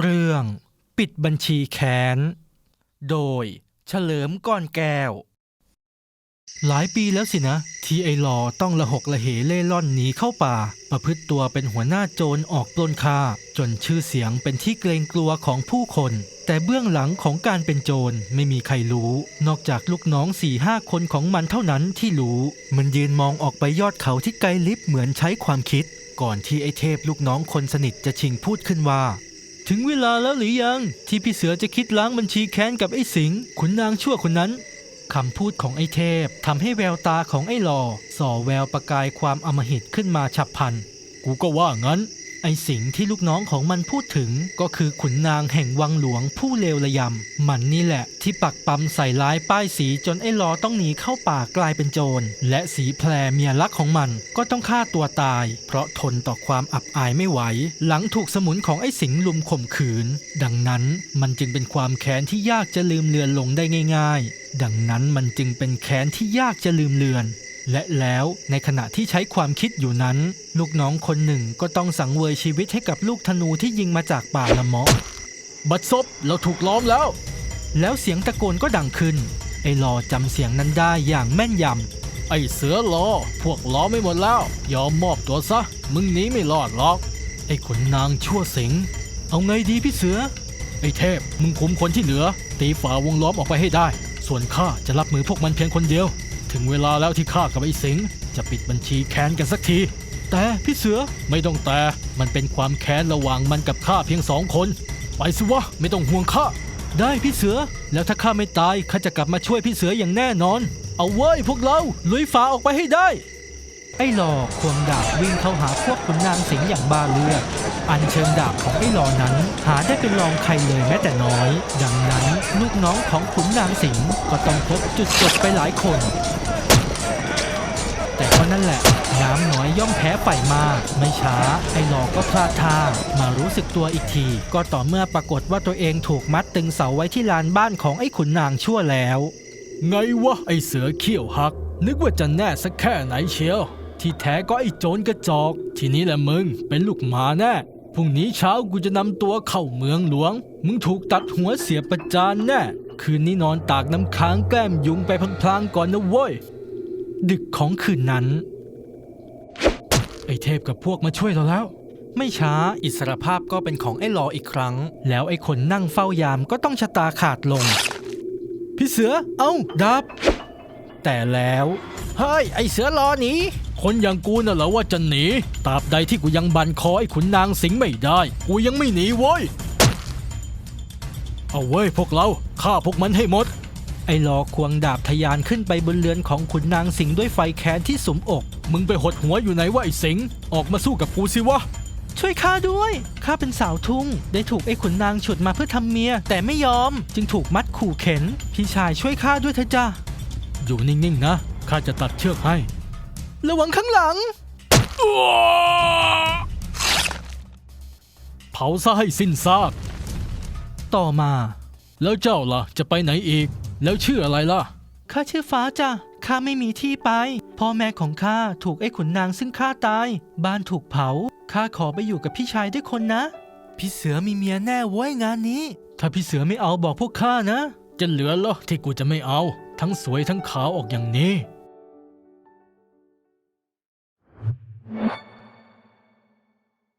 เรื่องปิดบัญชีแค้น โดยเฉลิมก้อนแก้ว หลายปีแล้วสินะ ที่ไอ้หลอต้องละหกละเหเล่ร่อนหนีเข้าป่า ประพฤติตัวเป็นหัวหน้าโจรออกปล้นฆ่า จนชื่อเสียงเป็นที่เกรงกลัวของผู้คน แต่เบื้องหลังของการเป็นโจรไม่มีใครรู้ นอกจากลูกน้องสี่ห้าคนของมันเท่านั้นที่รู้ มันยืนมองออกไปยอดเขาที่ไกลลิบเหมือนใช้ความคิด ก่อนที่ไอ้เทพลูกน้องคนสนิทจะชิงพูดขึ้นว่า ถึงเวลาแล้วหรือยัง ที่พี่เสือจะคิดล้างบัญชีแค้นกับไอ้สิงขุนนางชั่วคนนั้นคำพูดของไอ้เทพทำให้แววตาของไอ้หลอส่อแววประกายความอมหิตขึ้นมาฉับพลัน กูก็ว่างั้น ไอสิงที่ลูกน้องของมันพูดถึงก็คือขุนนางแห่งวังหลวงผู้เลวระยำ มันนี่แหละที่ปักปั๊มใส่ร้ายป้ายสีจนไอ้หลอต้องหนีเข้าป่ากลายเป็นโจร และสีแพรเมียรักของมันก็ต้องฆ่าตัวตาย เพราะทนต่อความอับอายไม่ไหว หลังถูกสมุนของไอ้สิงลุมข่มขืน ดังนั้นมันจึงเป็นความแค้นที่ยากจะลืมเลือนลงได้ง่าย ๆ ดังนั้นมันจึงเป็นแค้นที่ยากจะลืมเลือน และแล้วในขณะที่ใช้ความคิดอยู่นั้น ลูกน้องคนหนึ่งก็ต้องสังเวยชีวิตให้กับลูกธนูที่ยิงมาจากป่าละเมาะบัดซบเราถูกล้อมแล้ว แล้วเสียงตะโกนก็ดังขึ้น ไอ้ลอจำเสียงนั้นได้อย่างแม่นยำไอ้เสือรอพวกล้อมไม่หมดแล้ว ยอมมอบตัวซะ มึงหนีไม่รอดหรอก ไอ้ขนนางชั่วสิง เอาไงดีพี่เสือ ไอ้เทพมึงคุมคนที่เหลือ ตีฝ่าวงล้อมออกไปให้ได้ ส่วนข้าจะรับมือพวกมันเพียงคนเดียว ถึงเวลาแล้วที่ข้ากับไอ้สิงห์จะปิดบัญชีแค้นกันสักที แต่พี่เสือไม่ต้องแต่ มันเป็นความแค้นระหว่างมันกับข้าเพียงสองคน ไปสิวะไม่ต้องห่วงข้า ได้พี่เสือ แล้วถ้าข้าไม่ตายข้าจะกลับมาช่วยพี่เสืออย่างแน่นอน เอาเว้ยพวกเราลุยฝ่าออกไปให้ได้ ไอ้หลอควงดาบวิ่งเข้าหาพวกขุนนางสิงห์อย่างบ้าเลือด อันเชิญดาบของไอ้หลอนั้น หาได้เป็นรองใครเลยแม้แต่น้อย ดังนั้นลูกน้องของขุนนางสิงห์ก็ต้องพบจุดจบไปหลายคน แต่ก็นั่นแหละ น้ำน้อยย่อมแพ้ไฟมาก ไม่ช้า ไอ้หลอก็พลาดท่ามารู้สึกตัวอีกที ก็ต่อเมื่อปรากฏว่าตัวเองถูกมัดตึงเสาไว้ที่ลานบ้านของไอ้ขุนนางชั่วแล้ว ไงวะไอ้เสือเขี้ยวหัก นึกว่าจะแน่สักแค่ไหนเชียว ที่แท้ก็ไอ้โจรกระจอก ทีนี้แหละมึงเป็นลูกหมาแน่พรุ่งนี้เช้ากูจะนำตัวเข้าเมืองหลวง มึงถูกตัดหัวเสียประจานแน่ คืนนี้นอนตากน้ำค้างแก้มยุงไปพลางๆก่อนนะเว้ย ดึกของคืนนั้น ไอ้เทพกับพวกมาช่วยเราแล้ว ไม่ช้าอิสรภาพก็เป็นของไอ้หลออีกครั้ง แล้วไอ้คนนั่งเฝ้ายามก็ต้องชะตาขาดลง พี่เสือ เอ้าดับ แต่แล้ว เฮ้ย ไอ้เสือรอหนี คนอย่างกูน่ะเหรอว่าจะหนีตราบใดที่กูยังบันคอไอ้ขุนนางสิงห์ไม่ได้ กูยังไม่หนีเว้ย เอาเว้ยพวกเราฆ่าพวกมันให้หมด ไอ้ลอควงดาบทะยานขึ้นไปบนเรือนของขุนนางสิงห์ด้วยไฟแค้นที่สุมอก มึงไปหดหัวอยู่ไหนวะไอ้สิงห์ออกมาสู้กับกูสิวะ ช่วยข้าด้วย ข้าเป็นสาวทุ่ง ได้ถูกไอ้ขุนนางฉุดมาเพื่อทำเมีย แต่ไม่ยอม จึงถูกมัดขู่เข็น พี่ชายช่วยข้าด้วยเถอะจ้าอยู่นิ่งๆนะ ข้าจะตัดเชือกให้ ระวังข้างหลัง เผาซะให้สิ้นซาก ต่อมา แล้วเจ้าล่ะ จะไปไหนอีก แล้วชื่ออะไรล่ะ ข้าชื่อฟ้าจ้ะ ข้าไม่มีที่ไป พ่อแม่ของข้าถูกไอ้ขุนนางซึ่งข้าตาย บ้านถูกเผา ข้าขอไปอยู่กับพี่ชายด้วยคนนะ พี่เสือมีเมียแน่เว้ยงานนี้ ถ้าพี่เสือไม่เอาบอกพวกข้านะ จะเหลือเหรอที่กูจะไม่เอา ทั้งสวยทั้งขาวออกอย่างนี้